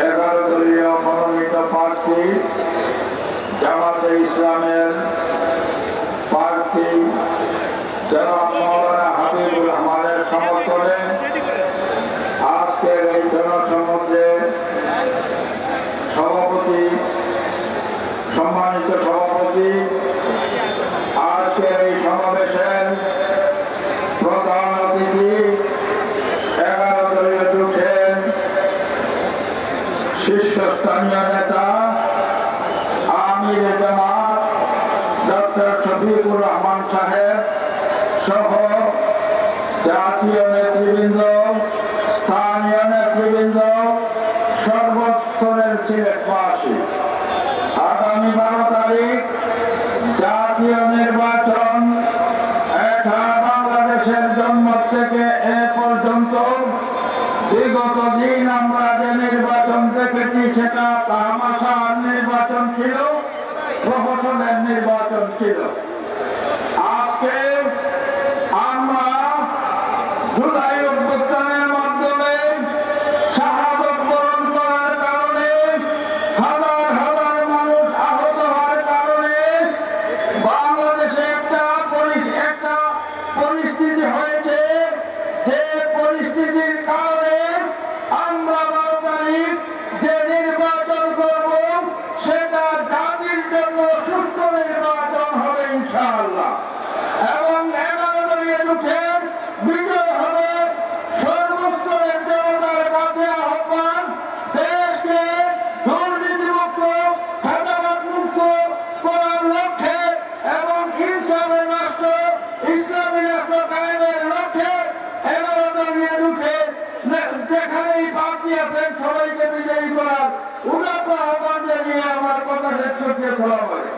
এগারো দলীয় মনোনীত প্রার্থী জামাতে ইসলামের প্রার্থী জনাব মৌলানা হাবিবুর রহমানের সমর্থনে আজকের শীর্ষস্থানীয় নেতা, আমির জামাত, ডক্টর শফিকুর রহমান সাহেব সহ জাতীয় নেতৃবৃন্দ, স্থানীয় নেতৃবৃন্দ, সর্বস্তরের সিলেটবাসী আগামী বারো তারিখ বিগত দিন আমরা যে নির্বাচন দেখেছি সেটা তামাশার নির্বাচন ছিল প্রহসনের নির্বাচন ছিল। যেখানেই পার্টি আছেন সবাইকে বিজয়ী করার উদাত্ত আহ্বান জানিয়ে আমার কথা শেষ করতে চলা আলাইকুম।